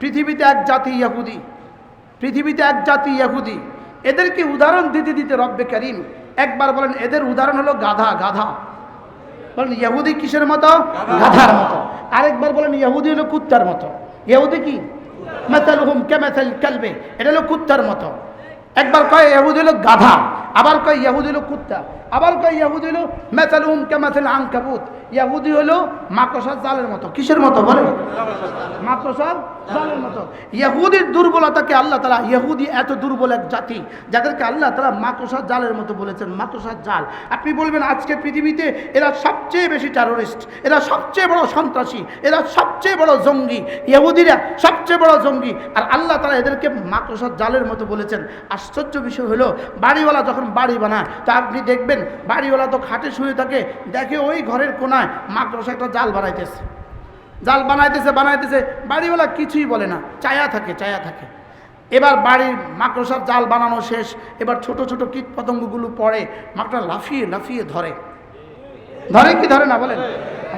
পৃথিবীতে এক জাতি ইয়াহুদি পৃথিবীতে এক জাতি ইয়াহুদি এদেরকে উদাহরণ দিতে দিতে রব্বে করিম একবার বলেন, এদের উদাহরণ হলো গাধা গাধা। বলেন, ইহুদি কিসের মতো? গাধার মতো। আরেকবার বলেন, ইহুদি হলো কুত্তার মতো। ইহুদি কি? মেথাল হুম কে মেথাল কালবে। এটা হলো কুত্তার মতো। একবার কয়, ইহুদি হলো গাধা। আবার কয় ইহুদি হলো কুত্তা, আবার কয় ইহুদি হলো মেথাল হুম কে মেথাল আংকাবুত ইহুদি হলো মাকসার জালের মতো। কিসের মতো বলে? মাকসার জালের মতো। ইহুদির দুর্বলতাকে আল্লাহ তালা ইহুদি এত দুর্বল এক জাতি, যাদেরকে আল্লাহ তালা মাকসার জালের মতো বলেছেন মাকসার জাল। আপনি বলবেন আজকে পৃথিবীতে এরা সবচেয়ে বেশি টেরোরিস্ট এরা সবচেয়ে বড় সন্ত্রাসী, এরা সবচেয়ে বড় জঙ্গি ইহুদিরা সবচেয়ে বড় জঙ্গি। আর আল্লাহ তালা এদেরকে মাকসার জালের মতো বলেছেন। আশ্চর্য বিষয় হলো, বাড়িওয়ালা যখন বাড়ি বানায়, তা আপনি দেখবেন বাড়িওয়ালা তো খাটে শুয়ে থাকে, দেখে ওই ঘরের কোনায় মাকড়সা একটা জাল বানাইতেছে। জাল বানাইতেছে বানাইতেছে, বাড়িওয়ালা কিছুই বলে না, চায়া থাকে চায়া থাকে। এবার বাড়ির মাকড়সার জাল বানানো শেষ, এবার ছোট ছোট কীট পতঙ্গগুলো পড়ে মাকড়া লাফিয়ে লাফিয়ে ধরে। ধরে কি ধরে না বলেন?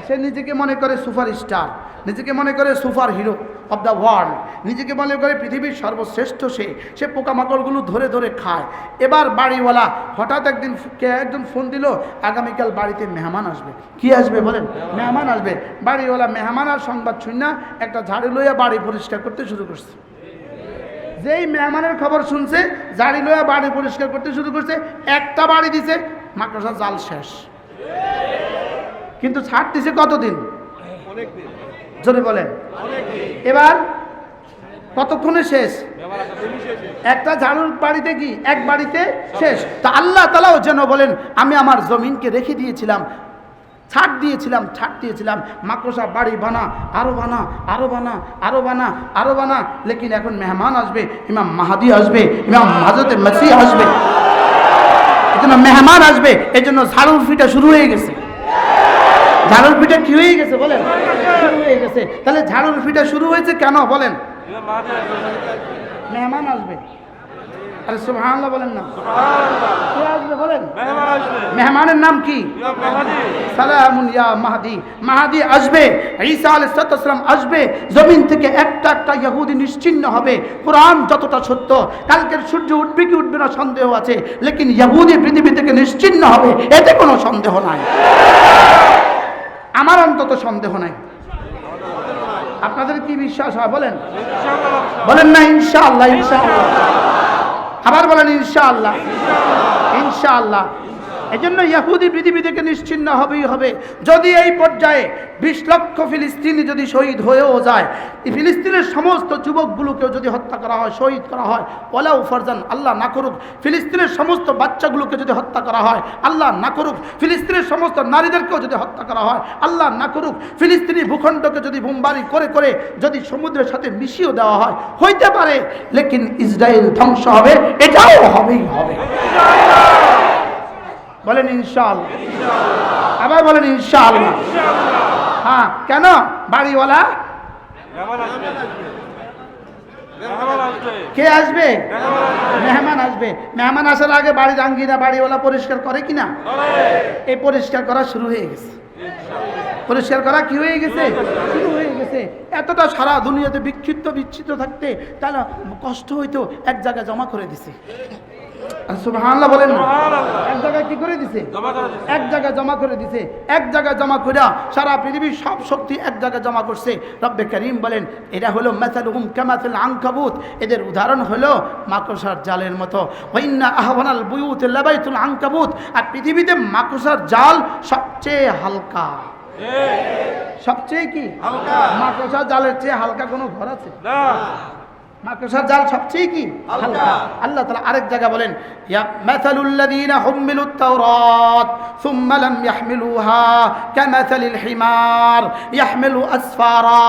সে নিজেকে মনে করে সুপার স্টার নিজেকে মনে করে super hero of the world নিজেকে মনে করে পৃথিবীর সর্বশ্রেষ্ঠ সে সে পোকামাকড়গুলো ধরে ধরে খায়। এবার বাড়িওয়ালা হঠাৎ একদিন কে একজন ফোন দিল, আগামীকাল বাড়িতে মেহমান আসবে। কি আসবে বলেন? মেহমান আসবে। বাড়িওয়ালা মেহমান আর সংবাদ শুন না, একটা ঝাড়ু লইয়া বাড়ি পরিষ্কার করতে শুরু করছে। যেই মেহমানের খবর শুনছে, ঝাড়ি লইয়া বাড়ি পরিষ্কার করতে শুরু করছে, একটা বাড়ি দিছে মাকড়সা জাল শেষ। কিন্তু ছাড় দিছে কতদিন? জোরে বলেন। এবার কতক্ষণে শেষ? একটা ঝাড়ুর বাড়িতে কি? এক বাড়িতে শেষ। তা আল্লাহ তালাও যেন বলেন আমি আমার জমিনকে রেখে দিয়েছিলাম ছাড় দিয়েছিলাম ছাড় দিয়েছিলাম মাকড়সা বাড়ি বানা আরও বানা আরও বানা আরও বানা আরও বানা। লেকিন এখন মেহমান আসবে ইমাম মাহাদি আসবে ইমাম হাজরতে মাসি আসবে। এই জন্য মেহমান আসবে এই জন্য ঝাড়ুর ফিটা শুরু হয়ে গেছে। ঝাড়ুর পিঠা কি হয়ে গেছে বলেন? শুরু হয়ে গেছে? তাহলে ঝাড়ুর পিঠা শুরু হয়েছে কেন বলেন? মেহমান আসবে। আরে সুবহানাল্লাহ বলেন না। বলেন? মেহমানের নাম কি? সালামুন ইয়া মাহাদি। মাহাদি আসবে, ঈসা আলাইহিস সালাম আসবে, জমিন থেকে একটা একটা ইহুদি নিশ্চিন্ন হবে। কোরআন যতটা সত্য, কালকের সূর্য উঠবে কি উঠবে না সন্দেহ আছে, লেকিন ইহুদি পৃথিবী থেকে নিশ্চিন্ন হবে, এতে কোনো সন্দেহ নাই। আমার অন্তত সন্দেহ নাই। আপনাদের কি বিশ্বাস হয় বলেন? বলেন না, ইনশাআল্লাহ ইনশাআল্লাহ। আবার বলেন, ইনশাআল্লাহ। ইনশাআল্লাহ। এই জন্য ইয়াহুদি পৃথিবী থেকে নিশ্চিন্ন হবেই হবে। যদি এই পর্যায়ে বিশ লক্ষ ফিলিস্তিনি যদি শহীদ হয়েও যায় ফিলিস্তিনের সমস্ত যুবকগুলোকেও যদি হত্যা করা হয়, শহীদ করা হয় ওলাউ ফরজান, আল্লাহ না করুক, ফিলিস্তিনের সমস্ত বাচ্চাগুলোকে যদি হত্যা করা হয়, আল্লাহ না করুক, ফিলিস্তিনের সমস্ত নারীদেরকেও যদি হত্যা করা হয়, আল্লাহ না করুক, ফিলিস্তিনি ভূখণ্ডকে যদি বোমবারি করে করে যদি সমুদ্রের সাথে মিশিয়েও দেওয়া হয়, হইতে পারে, লেকিন ইসরায়েল ধ্বংস হবে, এটাও হবেই হবে। বলেন ইনশাআল্লাহ আবার বলেন ইনশাআল্লাহ হ্যাঁ কেন? বাড়িওয়ালা? কে আসবে? মেহমান আসবে। মেহমান আসার আগে বাড়ির আঙ্গিনা বাড়িওয়ালা পরিষ্কার করে কিনা? এই পরিষ্কার করা শুরু হয়ে গেছে। পরিষ্কার করা কি হয়ে গেছে? শুরু হয়ে গেছে। এতটা সারা দুনিয়াতে বিক্ষিপ্ত বিচ্ছিন্ন থাকতে তারা কষ্ট হইতো এক জায়গায় জমা করে দিছে। সুবহানাল্লাহ বলেন না। এক জায়গায় কি করে দিছে? এক জায়গায় জমা করে দিছে। এক জায়গায় জমা করে সারা পৃথিবীর সব শক্তি এক জায়গায় জমা করছে। রব্বে করিম বলেন এটা হলো মেথালুহুম কামাতুল আনকাবুত। এদের উদাহরণ হলো মাকড়সার জালের মতো। ওয়াইন্না আহওয়ানাল বুয়ুত লাবাইতুল আনকাবুত। আর পৃথিবীতে মাকড়সার জাল সবচেয়ে হালকা। সবচেয়ে কি? হালকা। মাকড়সার জালের চেয়ে হালকা কোনো ঘর আছে? মাকড়সার জাল সবচেয়ে কি আল্লাহ। তাআলা আরেক জায়গা বলেন ইয়া মাসালুল্লাযীনা হুমিলুত তাওরাত সুম্মা লাম ইয়াহমিলুহা কামাসালিল হিমার ইয়াহমিলু আসফারা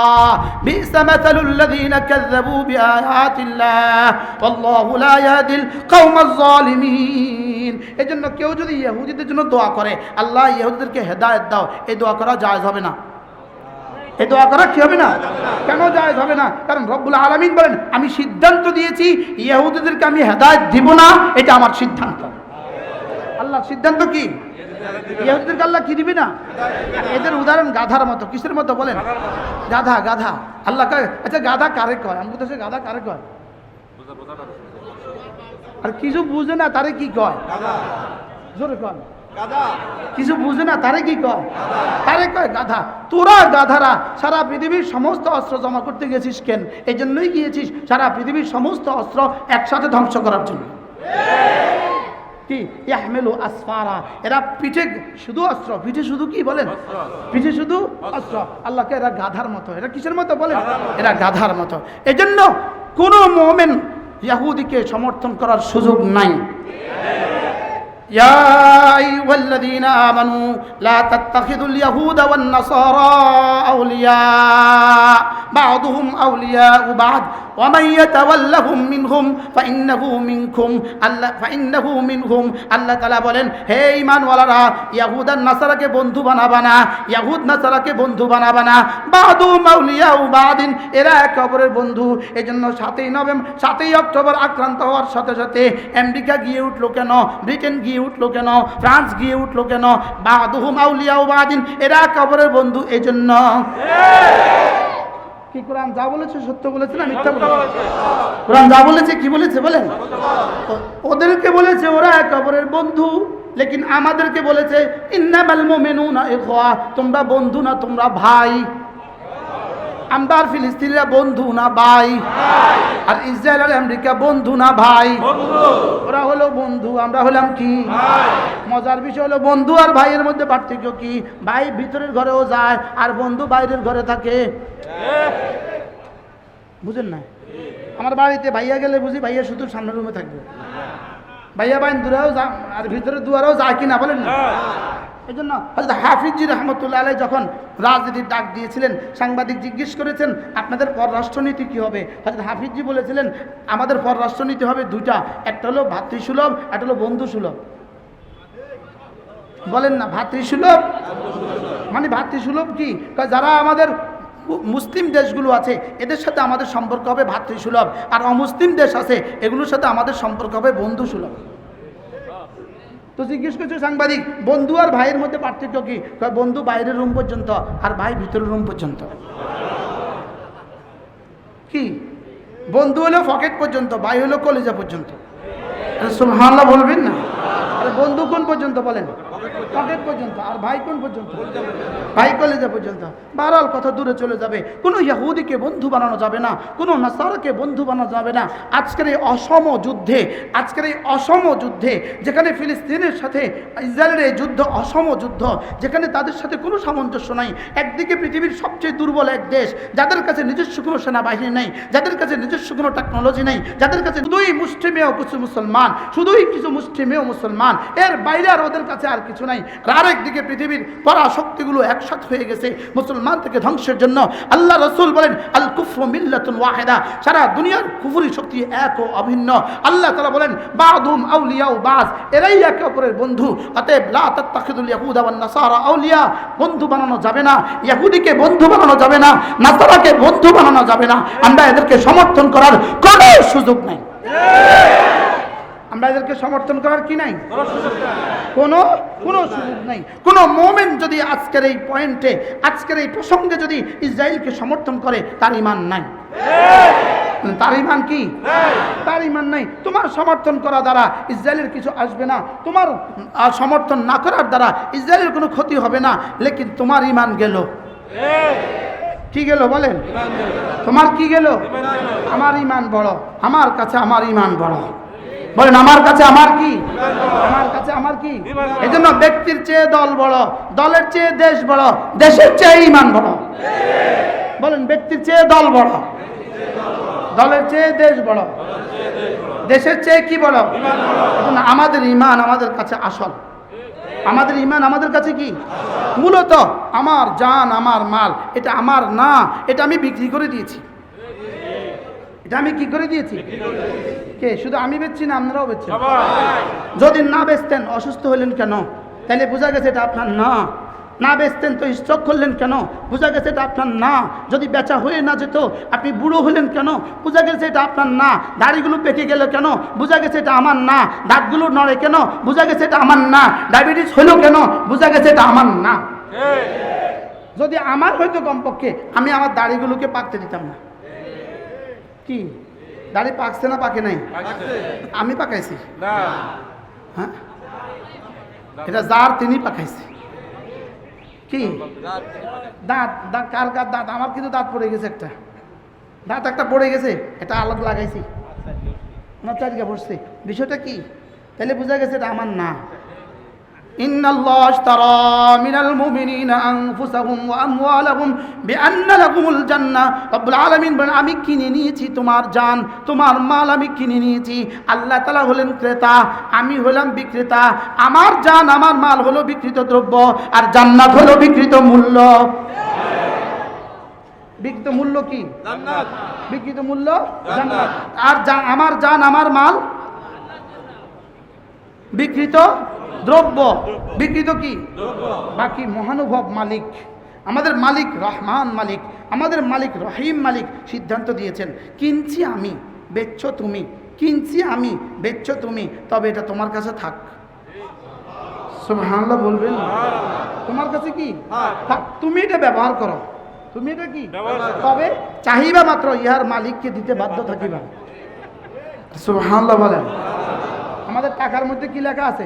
বি'সা মাসালুল্লাযীনা কাযযাবু বিআয়াতিল্লাহ ওয়াল্লাহু লা ইয়াহদিল কওমাজ জালিমিন এজন্য কেউ যদি ইহুদিদের জন্য দোয়া করে আল্লাহ ইহুদিদেরকে হেদায়েত দাও এই দোয়া করা জায়েজ হবে না। এই দোয়া করা কি হবে না? কেন জায়েজ হবে না? কারণ রব্বুল আলমিন বলেন, আমি সিদ্ধান্ত দিয়েছি, ইহুদিদেরকে আমি হেদায়ত দিব না, এটা আমার সিদ্ধান্ত। আল্লাহ সিদ্ধান্ত কি? ইহুদিদেরকে আল্লাহ কি দিবি না? এদের উদাহরণ গাধার মতো, কিসের মতো বলেন? গাধা গাধা। আল্লাহ কয় আচ্ছা গাধা কারে কয়? আমি তো গাধা কারে কয়? আর কিছু বুঝে না, তারে কি কয়? জোরে কয় কিছু বুঝে না, তারে কি কয়? তারে কয় গাধা। তোরা গাধারা, সারা পৃথিবীর সমস্ত অস্ত্র জমা করতে গেছিস কেন? এই জন্যই গিয়েছিস সারা পৃথিবীর সমস্ত অস্ত্র একসাথে ধ্বংস করার জন্য। কি? ইয়াহমেলু আসফারা। এরা পিঠে, শুধু অস্ত্র। পিঠে শুধু কি বলেন? পিঠে শুধু অস্ত্র। আল্লাহকে এরা গাধার মতো। এরা কিসের মতো বলেন? এরা গাধার মতো। এজন্য কোনো মোমেন ইয়াহুদিকে সমর্থন করার সুযোগ নাই। يا أيها الذين آمنوا لا تتخذوا اليهود والنصارى أولياء بعضهم أولياء بعض ومن يتولهم منهم فإنه منكم الله فإنه منهم আল্লাহ তাআলা বলেন হে ঈমানওয়ালারা ইয়াহুদ আর নাসারাকে বন্ধু বানাবা না ইয়াহুদ নাসারাকে বন্ধু বানাবা না বাদুম আউলিয়াউ বাদিন এরা একে অপরের বন্ধু এজন্য সাতই নভেম্বর সাতই অক্টোবর আক্রান্ত হওয়ার সাথে সাথে আমেরিকা গিয়ে উঠলো কেন ব্রিটেন গিয়ে উঠল কেন? ফ্রান্স গিয়ে উঠল কেন? আউলিয়াউ বাদিন, এরা একে অপরের বন্ধু, এজন্য কি কোরআন যা বলেছে সত্য বলেছে না মিথ্যা বলেছে? কোরআন যা বলেছে কি বলেছে বলেন? ওদেরকে বলেছে ওরা একে অপরের বন্ধু, লেকিন আমাদেরকে বলেছে, ইন্নামাল মুমিনুনা ইখওয়া, তোমরা বন্ধু না, তোমরা ভাই। আমরা আর ফিলিস্তিনিরা বন্ধু না ভাই। আর ইসরায়েল আর আমেরিকা বন্ধু না ভাই। ওরা হলো বন্ধু আমরা হলাম কি? মজার বিষয় হলো বন্ধু আর ভাইয়ের মধ্যে পার্থক্য কি? ভাই ভিতরের ঘরেও যায় আর বন্ধু বাইরের ঘরে থাকে। বুঝেন না? আমার বাড়িতে ভাইয়া গেলে বুঝি ভাইয়া শুধু সামনের রুমে থাকবে। ভাইয়া বাইন দূরেও যা আর ভিতরে দুয়ারেও যায় কিনা বলেন না? এই জন্য হয়তো হাফিজি রহমতুল্লাহ আলাই যখন রাজনীতির ডাক দিয়েছিলেন, সাংবাদিক জিজ্ঞেস করেছেন, আপনাদের পররাষ্ট্রনীতি কী হবে? হয়তো হাফিজি বলেছিলেন, আমাদের পররাষ্ট্রনীতি হবে দুইটা, একটা হলো ভাতৃসুলভ, একটা হলো বন্ধুসুলভ। বলেন না, ভাতৃসুলভ? মানে ভাতৃসুলভ কি? যারা আমাদের মুসলিম দেশগুলো আছে, এদের সাথে আমাদের সম্পর্ক হবে ভাতৃসুলভ, আর অমুসলিম দেশ আছে, এগুলোর সাথে আমাদের সম্পর্ক হবে বন্ধুসুলভ। তো জিজ্ঞেস করছে সাংবাদিক, বন্ধু আর ভাইয়ের মধ্যে পার্থক্য কি? বন্ধু বাইরের রুম পর্যন্ত আর ভাই ভিতরের রুম পর্যন্ত। কি? বন্ধু হলো পকেট পর্যন্ত, ভাই হলো কলেজা পর্যন্ত। সুলহান্লা বলবেন না। কোন পর্যন্ত বলেন? পকেট পর্যন্ত? আর ভাই কোন পর্যন্ত? ভাই কলেজা পর্যন্ত। বারাল কথা দূরে চলে যাবে? কোনো ইয়াহুদিকে বন্ধু বানানো যাবে না, কোনো নাসারাকে বন্ধু বানানো যাবে না। আজকের এই অসম যুদ্ধে, আজকের এই অসম যুদ্ধে, যেখানে ফিলিস্তিনের সাথে ইসরায়েলের এই যুদ্ধ অসম যুদ্ধ, যেখানে তাদের সাথে কোনো সামঞ্জস্য নাই। একদিকে পৃথিবীর সবচেয়ে দুর্বল এক দেশ, যাদের কাছে নিজস্ব কোনো সেনাবাহিনী নেই, যাদের কাছে নিজস্ব কোনো টেকনোলজি নেই, যাদের কাছে শুধুই মুসলিমেয় কিছু মুসলমান, শুধুই কিছু মুসলিমেয় মুসলমান। এর বাইরে আর ওদের কাছে আর কিছু নাই। আর আরেক দিকে পৃথিবীর পরাশক্তিগুলো একসাথে হয়ে গেছে মুসলমান থেকে ধ্বংসের জন্য। আল্লাহ রসুল বলেন, আল কুফর মিল্লাতুন ওয়াহেদা। সারা দুনিয়ার কুফুরি শক্তি এক ও অভিন্ন। আল্লাহ তালা বলেন, বাদুম আউলিয়াও বাস এরাই একে অপরের বন্ধু। অতএব নাসারা আউলিয়া, বন্ধু বানানো যাবে না। ইয়াহুদিকে বন্ধু বানানো যাবে না, নাসারাকে বন্ধু বানানো যাবে না। আমরা এদেরকে সমর্থন করার কোনো সুযোগ নাই। আমরা এদেরকে সমর্থন করার কি নাই? কোনো কোনো সুযোগ নাই। কোনো মোমেন্ট যদি আজকের এই পয়েন্টে আজকের এই প্রসঙ্গে যদি ইসরায়েলকে সমর্থন করে তার ইমান নাই। তার ইমান কি? তার ইমান নাই। তোমার সমর্থন করা দ্বারা ইসরায়েলের কিছু আসবে না। তোমার সমর্থন না করার দ্বারা ইসরায়েলের কোনো ক্ষতি হবে না। লেকিন তোমার ইমান গেল। কি গেল বলেন? তোমার কি গেল। আমার ইমান বড়। আমার কাছে আমার ইমান বড়। বলেন, আমার কাছে আমার কি? আমার কাছে আমার কি? এজন্য ব্যক্তির চেয়ে দল বড়, দলের চেয়ে দেশ বড়, দেশের চেয়ে ইমান বড়। বলেন, ব্যক্তির চেয়ে দল বড়, দলের চেয়ে দেশ বড়, দেশের চেয়ে কি বড়? আমাদের ইমান আমাদের কাছে আসল। আমাদের ইমান আমাদের কাছে কি? মূলত আমার জান, আমার মাল, এটা আমার না, এটা আমি বিক্রি করে দিয়েছি। এটা আমি কি করে দিয়েছি? কে? শুধু আমি বেচছি না আপনারাও বেচছেন? যদি না বেচতেন অসুস্থ হলেন কেন? তাহলে বোঝা গেছে এটা আপনার না। না বেচতেন তো স্টক করলেন কেন? বোঝা গেছে এটা আপনার না। যদি বেচা হয়ে না যেত আপনি বুড়ো হলেন কেন? বোঝা গেছে এটা আপনার না। দাড়িগুলো পেকে গেল কেন? বোঝা গেছে এটা আমার না। দাঁতগুলো নড়ে কেন? বোঝা গেছে এটা আমার না। ডায়াবেটিস হলো কেন? বোঝা গেছে এটা আমার না। যদি আমার হয়তো কমপক্ষে আমি আমার দাড়িগুলোকে পাকতে দিতাম না। কি? দাড়ি পাকছে না পাকে নাই? আমি পাকাইছি? হ্যাঁ? এটা যার তিনি পাকাইছে। কি? দাঁত। দাঁত কার কার দাঁত? আমার কিন্তু দাঁত পড়ে গেছে একটা। দাঁত একটা পড়ে গেছে এটা আলাদা লাগাইছি। না চারিকা পড়ছে বিষয়টা কি? তাহলে বোঝা গেছে এটা আমার না। إن الله اشترى من المؤمنين أنفسهم وأموالهم بأن لهم الجنة رب العالمين বলেন আমি কিনে নিয়েছি তোমার জান তোমার মাল আমি কিনে নিয়েছি আল্লাহ তালা হলেন ক্রেতা আমি হলাম বিক্রেতা আমার জান আমার মাল হলো বিকৃত দ্রব্য আর জান্নাত হলো বিকৃত মূল্য বিকৃত মূল্য কি বিকৃত মূল্য জান্নাত আর জা- আমার জান আমার মাল বিকৃত দ্রব্য। বিকৃত কি? বাকি মহানুভব মালিক। আমাদের মালিক রহমান মালিক, আমাদের মালিক রহিম মালিক সিদ্ধান্ত দিয়েছেন, কিনছি আমি, বেচছ তুমি, কিনছি আমি, বেচছ তুমি, তবে এটা তোমার কাছে থাক। সুবহানাল্লাহ বলবেন? তোমার কাছে কি? থাক, তুমি এটা ব্যবহার করো। তুমি এটা কি? তবে চাহিবা মাত্র, ইহার মালিককে দিতে বাধ্য থাকিবা। সুবহানাল্লাহ বলেন। আমাদের টাকার মধ্যে কি লেখা আছে?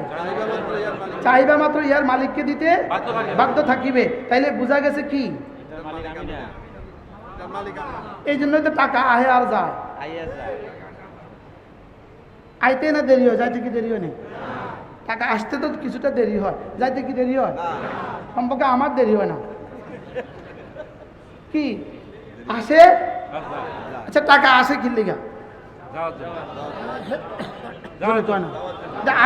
চাহিদা মাত্র ইয়ার মালিককে দিতে বাধ্য থাকিবে। তাইলে বোঝা গেছে কি? এই জন্যই তো টাকা আহে আর যায়। আইতে না দেরি হয়? যাইতে কি দেরি হয় না? টাকা আসতে তো কিছুটা দেরি হয়। যাইতে কি দেরি হয়? সম্পর্কে আমার দেরি হয় না। কি? আসে? আচ্ছা টাকা আসে কি। যে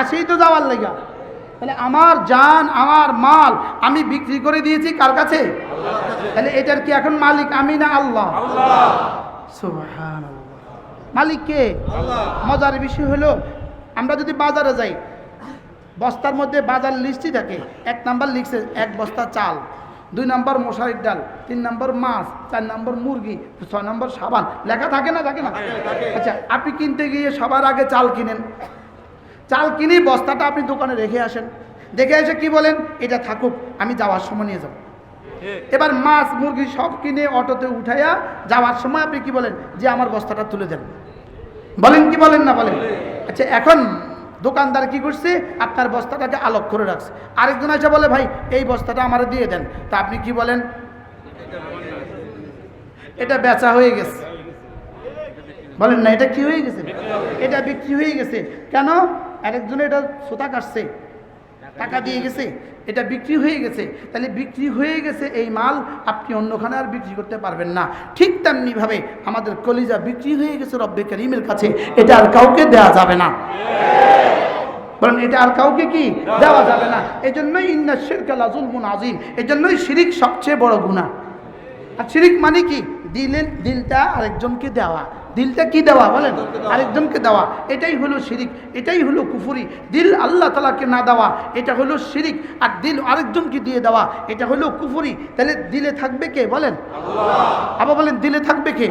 আসেই তো যাওয়ার লেগা। তাহলে আমার জান আমার মাল আমি বিক্রি করে দিয়েছি কার কাছে? তাহলে এটার কি এখন মালিক আমি না আল্লাহ। মালিক কে? মজার বিষয় হলো আমরা যদি বাজারে যাই বস্তার মধ্যে বাজার লিস্টই থাকে এক নাম্বার লিখছে এক বস্তা চাল। দুই নম্বর মশারির ডাল তিন নম্বর মাছ চার নম্বর মুরগি ছয় নম্বর সাবান। লেখা থাকে না থাকে না? আচ্ছা আপনি কিনতে গিয়ে সবার আগে চাল কিনেন। চাল কিনে বস্তাটা আপনি দোকানে রেখে আসেন। দেখে এসে কি বলেন? এটা থাকুক আমি যাওয়ার সময় নিয়ে যাব। এবার মাছ মুরগি সব কিনে অটোতে উঠাইয়া যাওয়ার সময় আপনি কি বলেন? যে আমার বস্তাটা তুলে দেন। বলেন কি বলেন না বলেন। আচ্ছা এখন দোকানদার কি করছে? আপনার বস্তাটাকে আলোক করে রাখছে। আরেকজন আছে বলে, ভাই, এই বস্তাটা আমার দিয়ে দেন। তা আপনি কি বলেন? এটা বেচা হয়ে গেছে। বলেন না, এটা কি হয়ে গেছে? এটা বিক্রি হয়ে গেছে। কেন? আরেকজনে এটা সুতা কাটছে। টাকা দিয়ে গেছে। এটা বিক্রি হয়ে গেছে, তাহলে বিক্রি হয়ে গেছে এই মাল আপনি অন্যখানে আর বিক্রি করতে পারবেন না। ঠিক তেমনিভাবে আমাদের কলিজা বিক্রি হয়ে গেছে রব্বে করিমের কাছে, এটা আর কাউকে দেওয়া যাবে না। বলেন, এটা আর কাউকে কি দেওয়া যাবে না? এই জন্যই ইন্না শিরকাল আজুলমুন আজিম এই জন্যই শিরিক সবচেয়ে বড় গুণা আর শিরিক মানে কি? দিলের দিলটা আরেকজনকে দেওয়া। দিলটা কি দেওয়া বলেন? আরেকজনকে দেওয়া। এটাই হলো শিরিক, এটাই হলো কুফুরি। দিল আল্লাহ তালাকে না দেওয়া, এটা হলো শিরিক। আর দিল আরেকজনকে দিয়ে দেওয়া, এটা হলো কুফুরি। তাহলে দিলে থাকবে কে বলেন? আবার বলেন, দিলে থাকবে কে?